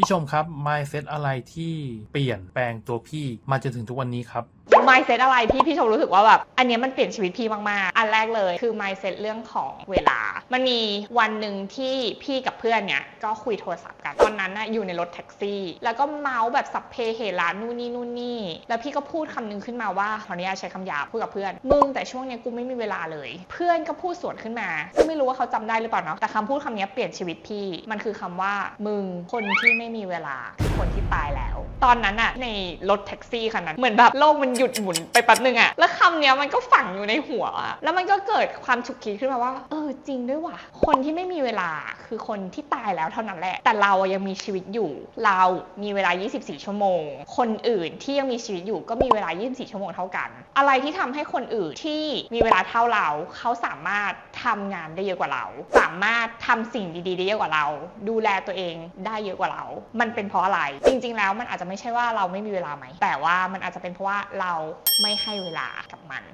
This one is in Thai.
พี่ชมครับ mindset อะไรที่เปลี่ยนแปลงตัวพี่มาจนถึงทุกวันนี้ครับ mindset อะไรที่พี่ชมรู้สึกว่าแบบอันนี้มันเปลี่ยนชีวิตพี่มากๆ อันแรกเลยคือ mindset เรื่องของเวลา มันมีวันหนึ่งที่พี่กับเพื่อนเนี่ยก็คุยโทรศัพท์กันตอนนั้นน่ะอยู่ในรถแท็กซี่ แล้วก็เมาส์แบบสัพเพเหระนู่นนี่นู่นนี่แล้วพี่ก็พูดคำนึงขึ้นมาว่าขออนุญาตใช้คำหยาบพูดกับเพื่อนมึงแต่ช่วงเนี้ยกูไม่มีเวลาเลย เพื่อนก็พูดสวนขึ้นมาซึ่งไม่รู้ว่าเขาจำได้หรือเปล่าเนาะแต่คำพูดคำเนี้เปลี่ยนชีวิตพี่มันคือคำว่ามึงคนที่ไม่มีเวลา คนที่ตายแล้ว ตอนนั้นอะในรถแท็กซี่คันนั้น เหมือนแบบโลกมันหยุดหมุนไปแป๊บนึงอะแล้วคำเนี้ยมันก็ฝังอยู่ในหัวอะแล้วมันก็เกิดความฉุกคิดขึ้นมาว่า เออจริงด้วยว่ะ คนที่ไม่มีเวลาคือคนที่ตายแล้วเท่านั้นแหละ แต่เรายังมีชีวิตอยู่ เรามีเวลา 24 ชั่วโมง คนอื่นที่ยังมีชีวิตอยู่ก็มีเวลา 24 ชั่วโมงเท่ากัน อะไรที่ทำให้คนอื่นที่มีเวลาเท่าเรา เขาสามารถทำงานได้เยอะกว่าเรา สามารถทำสิ่งดีๆได้เยอะกว่าเรา ดูแลตัวเองได้เยอะกว่าเรา มันเป็นเพราะอะไรจริง ๆ แล้วมันอาจจะไม่ใช่ว่าเราไม่มีเวลาไหม แต่ว่ามันอาจจะเป็นเพราะว่าเราไม่ให้เวลากับมัน